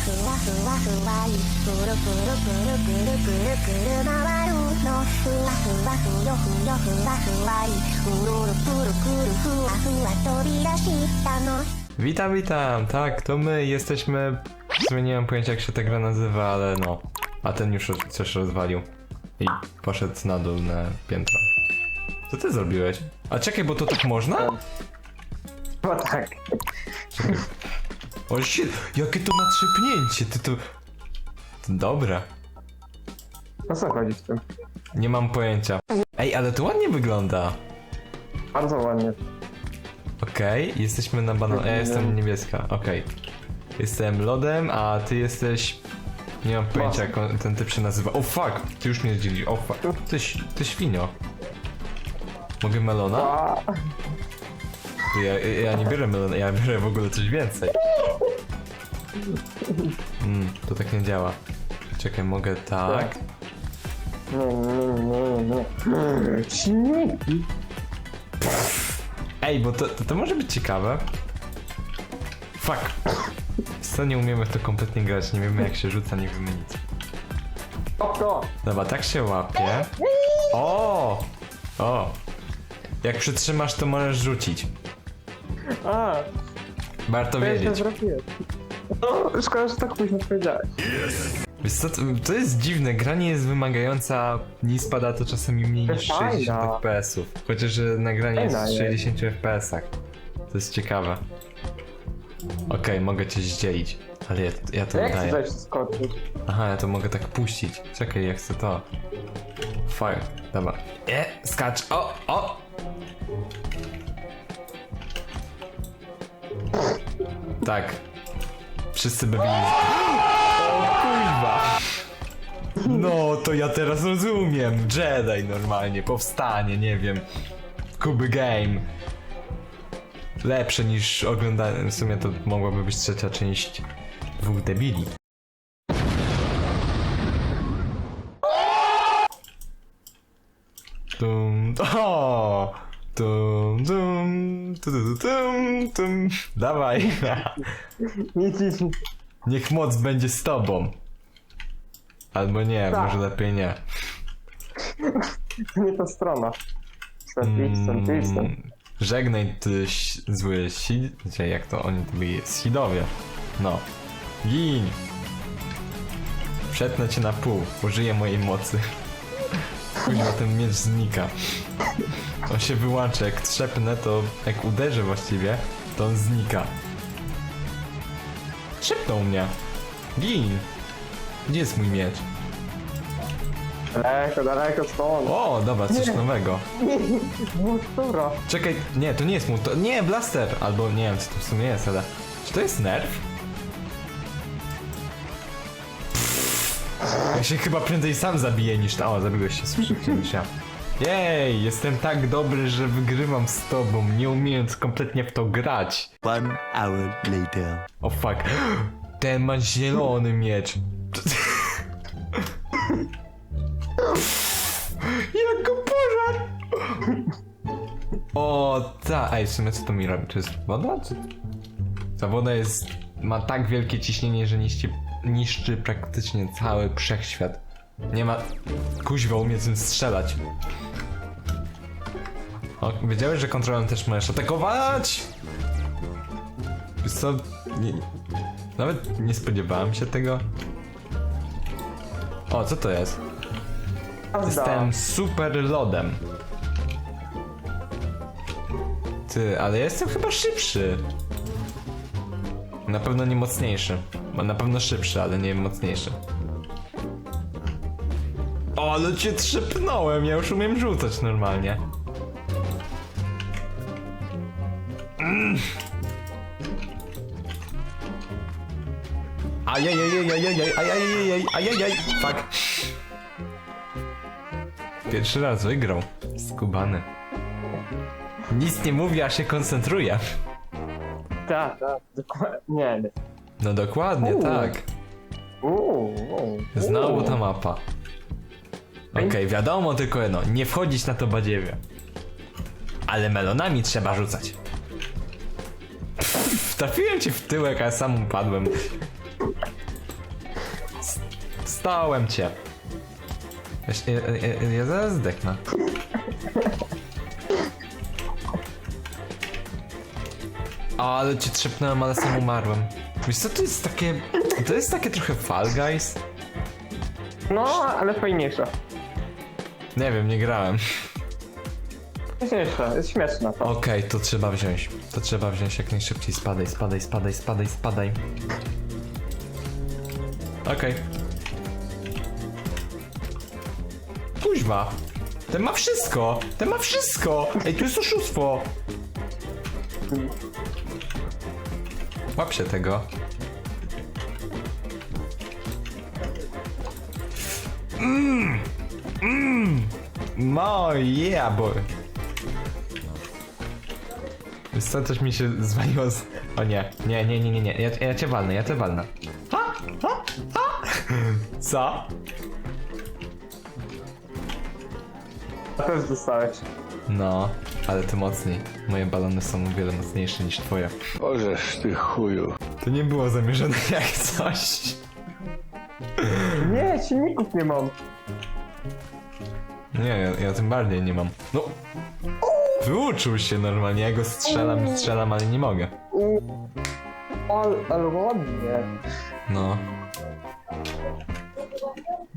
ふわふわふわりくるくるくるくるくるくる回るのふわふわふよふよふわふわりくるるくるくるふわふわ飛び出したの Witam, witam, tak, to my jesteśmy... W sumie nie mam pojęcia jak się ta gra nazywa, ale no. A ten już coś rozwalił. I poszedł na dół na piętro. Co ty zrobiłeś? A czekaj, bo to tak można? No tak. O shit, jakie to ma trzepnięcie, ty to... dobre. O co chodzi w tym? Nie mam pojęcia. Ej, ale to ładnie wygląda. Bardzo ładnie. Okej, jesteśmy na banan. Ja jestem niebieska, okej. Jestem lodem, a ty jesteś. Nie mam pojęcia, jak on, ten typ się nazywa. O fuck! Ty już mnie zdzielisz. O fuck. Ty, ś- ty świnio. Mogę melona? A, Ja, ja nie biorę melona, ja biorę w ogóle coś więcej. Mm, to tak nie działa. Czekaj, mogę tak. Śmieci. Ej, bo to, to, to może być ciekawe. Fuck. Co nie umiemy w to kompletnie grać, nie wiemy jak się rzuca, nie wiemy nic. Dobra, tak się łapie. O! O! Jak przytrzymasz, to możesz rzucić. A, Warto to ja wiedzieć. zrobiłem. O, szkoda, że tak późno powiedziałeś. Wiesz co, to, to jest dziwne, gra nie jest wymagająca, nie spada to czasami mniej niż Fajna. 60 FPS-ów. Chociaż, że nagranie jest Fajna w jest. 60 FPS-ach. To jest ciekawe. Okej, mogę cię zdzielić, ale ja, ja to Jak udaję. coś skoczyć? Aha, ja to mogę tak puścić. Czekaj, ja chcę to. Fire, dobra. E, skacz, o, o! Tak. Wszyscy by byli... O kurwa! No, to ja teraz rozumiem. Jedi normalnie, powstanie, nie wiem. Kuby Game. Lepsze niż oglądanie. W sumie to mogłaby być trzecia część dwóch debili. Tum, o! Tum, tum, tu, tu, tu, tum, tum. Dawaj. Nic, nic, nic. Niech moc będzie z tobą. Albo nie, Tak. może lepiej nie. Nie ta strona. Mm, żegnaj ty ś- zły si... Gdzie, jak to oni to byli? Sidowie. No. Gin! Przetnę cię na pół. Użyję mojej mocy. Kurwa, ten miecz znika. On się wyłącza. Jak trzepnę, to... Jak uderzę właściwie, to on znika. Szepnął mnie. Gin! Gdzie jest mój miecz? Daleko, daleko stąd. O, dobra, coś Nie. nowego. No, dobra. Czekaj, nie, to nie jest mu, to nie, blaster, albo nie wiem, co to w sumie jest, ale... Czy to jest nerf? Ja się chyba prędzej sam zabiję niż. O, zabiłeś się szybciej niż ja. Jej, jestem tak dobry, że wygrywam z tobą, nie umiejąc kompletnie w to grać. One hour later. O fuck. Ten ma zielony miecz. Jak go pożar! O, ta. Ej, w sumie co to mi robi? To jest woda? Czy... Ta woda jest... ma tak wielkie ciśnienie, że niszczy, niszczy praktycznie cały wszechświat. Nie ma... Kuźwa umie tym strzelać. O, wiedziałeś, że kontrolą też możesz atakować? Wiesz co? Nie, nawet nie spodziewałem się tego. O, co to jest? Jestem super lodem. Ty, ale ja jestem chyba szybszy. Na pewno nie mocniejszy. Na pewno szybszy, ale nie mocniejszy. O, ale cię trzepnąłem, ja już umiem rzucać normalnie. Ajajajajajajaj, ajajajajaj, ajajaj, fuck. Pierwszy raz wygrał. Skubany. Nic nie mówi, a się koncentruje. Tak, tak, dokładnie. Nie, nie. No dokładnie, Uuu. tak. Uuu, uuu. Znowu ta mapa. Okej, wiadomo tylko jedno, nie wchodzić na to badziewie. Ale melonami trzeba rzucać. Pff, Trafiłem cię w tyłek, a sam upadłem. Dostałem cię. Ja, ja, ja, ja zaraz zdechnę. Ale cię trzepnąłem, ale sam umarłem. Wiesz co, to jest takie... To jest takie trochę Fall Guys? No, ale fajniejsza. Nie wiem, nie grałem. Fajniejsza, jest śmieszna to. Okej, to trzeba wziąć. To trzeba wziąć jak najszybciej. Spadaj, spadaj, spadaj, spadaj, spadaj. Okej. Kuźwa. Ten ma wszystko! Ten ma wszystko! Ej, tu jest oszustwo! Łap się tego. Mmm! Mmm! No yeah, boy. Wiesz co, coś mi się zwaliło z... O nie, nie, nie, nie, nie, nie, ja, ja cię walnę, ja cię walnę. Ha. Co? A też dostałeś. No, ale ty mocniej. Moje balony są o wiele mocniejsze niż twoje. Ożeż ty chuju. To nie było zamierzone jak coś. Nie, silników nie mam. Nie, ja, ja tym bardziej nie mam. No! Wyuczył się normalnie, ja go strzelam, strzelam, ale nie mogę. U, ale, ale ładnie. No.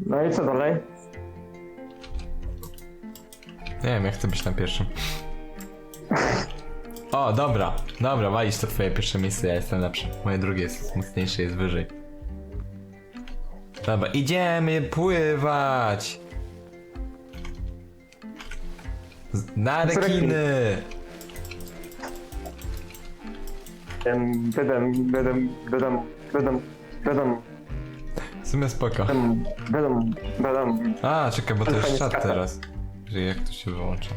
No i co dalej? Nie wiem, jak chcę być na pierwszym. O, dobra, dobra, walić to twoje pierwsze miejsce, ja jestem lepszy. Moje drugie jest mocniejsze, jest wyżej. Dobra, idziemy pływać! Z- Na rekiny! Em, Bedem, bedem, bedem, bedem, bedem, W sumie spoko. bedem, bedem, bedem. A, czekaj, bo to jest czat teraz. Że jak to się wyłącza?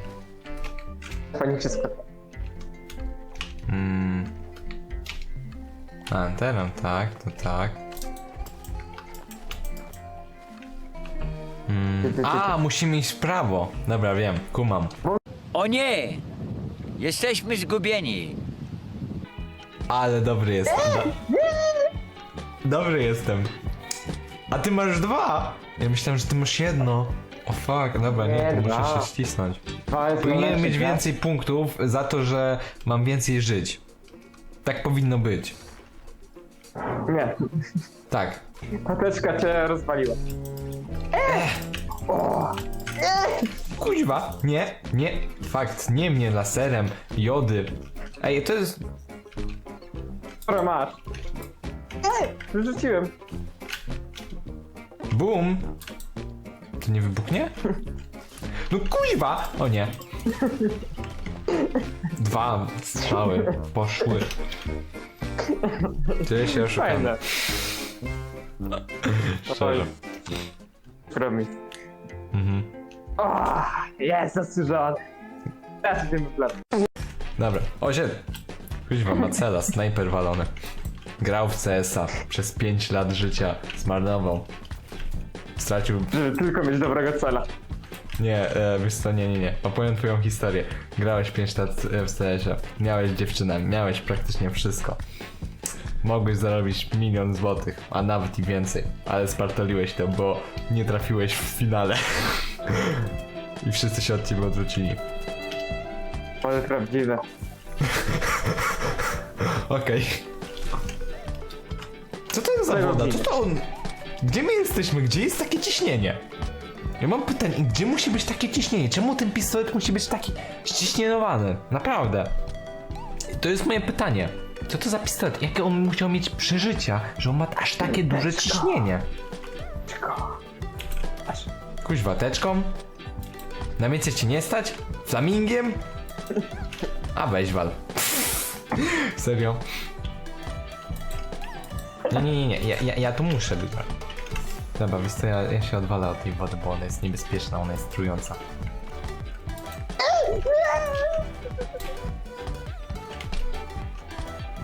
Fajnie wszystko. Mm. A, teraz tak, to tak. Mm. A, musimy iść w prawo. Dobra, wiem, kumam. O nie! Jesteśmy zgubieni. Ale dobry jestem. Do... Dobry jestem. A ty masz dwa! Ja myślałem, że ty masz jedno. O fuck, dobra, nie, to muszę się ścisnąć. Dwa jest Powinienem mieć więcej punktów za to, że mam więcej żyć. Tak powinno być. Nie, Tak. pateczka cię rozwaliła. Kuźwa, nie, nie, fakt, nie mnie laserem, jody. Ej, to jest... Które masz? Wyrzuciłem. Boom! To nie wybuchnie? No kuźwa! O nie. Dwa strzały poszły. Czuję się oszukany. Fajne. Szczerze. Robi. Mhm. O, jest zasłużony. Teraz idziemy w. Dobra, osiedl. Kuźwa, Macela, snajper walony. Grał w CS-a przez 5 lat życia, zmarnował. Stracił Żeby tylko mieć dobrego cela. Nie, e, wiesz co, nie, nie, nie. Opowiem twoją historię. Grałeś 5 lat e, w CS-ie, miałeś dziewczynę, miałeś praktycznie wszystko. Mogłeś zarobić milion złotych, a nawet i więcej, ale spartoliłeś to, bo nie trafiłeś w finale. I wszyscy się od ciebie odwrócili. Ale prawdziwe. Okej. Co to jest za woda? Co to on... Gdzie my jesteśmy? Gdzie jest takie ciśnienie? Ja mam pytanie, gdzie musi być takie ciśnienie? Czemu ten pistolet musi być taki ściśnienowany? Naprawdę. To jest moje pytanie. Co to za pistolet? Jakie on musiał mieć przeżycia, że on ma aż takie duże ciśnienie? Kuźwa, teczką? Na więcej ci nie stać? Flamingiem? A weź wal. Serio? Nie, nie, nie, nie, ja, ja, ja tu muszę być. Dobra, wiesz co, ja, ja się odwalę od tej wody, bo ona jest niebezpieczna, ona jest trująca.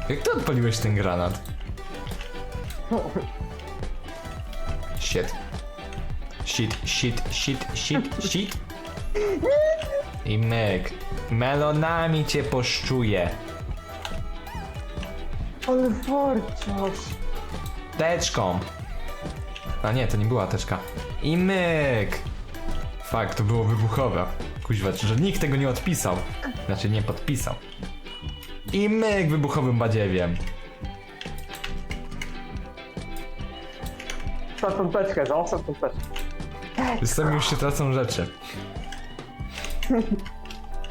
Jak ty odpaliłeś ten granat? Shit. Shit, shit, shit, shit, shit. I myk. Melonami cię poszczuję. Ale warciarz. Teczką. A nie, to nie była teczka. I myk! Fakt, to było wybuchowe. Kuźwa, że nikt tego nie odpisał. Znaczy nie podpisał. I myk wybuchowym badziewiem. Za tą teczkę, za tą teczkę. Czasami już się tracą rzeczy.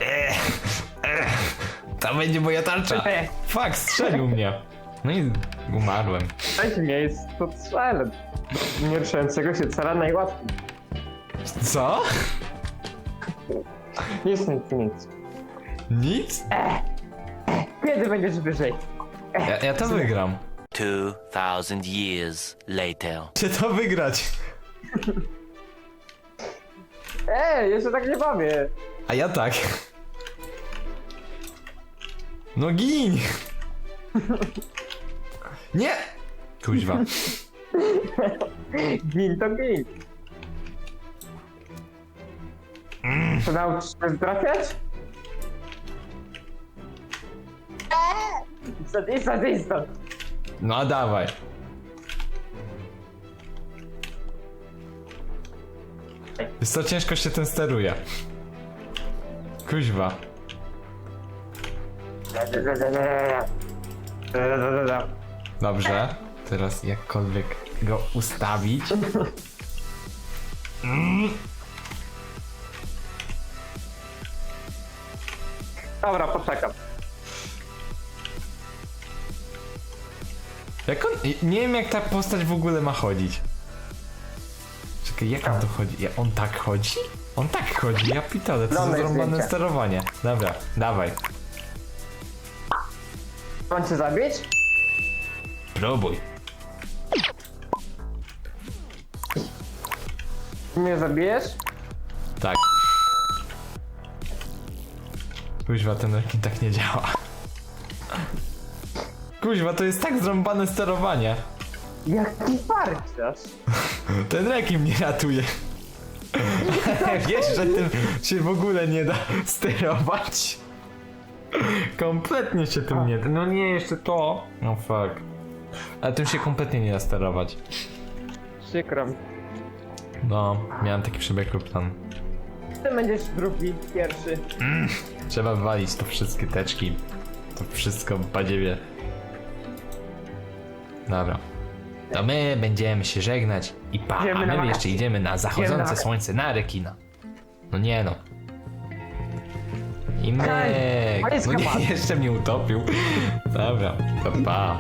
Ech, ech, To będzie moja tarcza. Ech. Fuck, strzelił mnie. No i umarłem. Dajcie miejsc, to strzelę. Nie ruszającego się cela najłatwiej. Co? Nic, nic, nic. Nic? Kiedy będziesz wyżej? Ja, ja to wygram. 2,000 years later. Chcę to wygrać. Ej, jeszcze tak nie bawię. A ja tak. No gin! Nie! Kuźwa. Gin to gin. To nauczysz się trafiać? Instant. No dawaj. Jest to ciężko się tym steruje. Kuźwa. Dobrze. Teraz jakkolwiek go ustawić. Dobra, poczekam. Jak on... Nie wiem jak ta postać w ogóle ma chodzić. Czekaj, jak on to chodzi? Ja, on tak chodzi? On tak chodzi, ja pitole, to Damy jest zrąbane zdjęcie. sterowanie. Dobra, dawaj. Mam cię zabić? Próbuj. Mnie zabijesz? Tak. Kuźwa, ten rekin tak nie działa. Kuźwa, to jest tak zrąbane sterowanie. Jaki farciarz. Ten rekin mnie ratuje. Wiesz, że tym się w ogóle nie da sterować. Kompletnie się tym nie da. No nie, jeszcze to. No fuck. Ale tym się kompletnie nie da sterować. Przykro mi. No, miałem taki przebiegły plan. Ty będziesz drugi, pierwszy. Trzeba walić to wszystkie teczki. To wszystko badziewie. Dobra. To my będziemy się żegnać i pa, Idziemy a my wakacje. jeszcze idziemy na zachodzące wakacje. słońce na rekina. No nie no. I my. Hej, No nie, jeszcze mnie utopił. Dobra, to pa.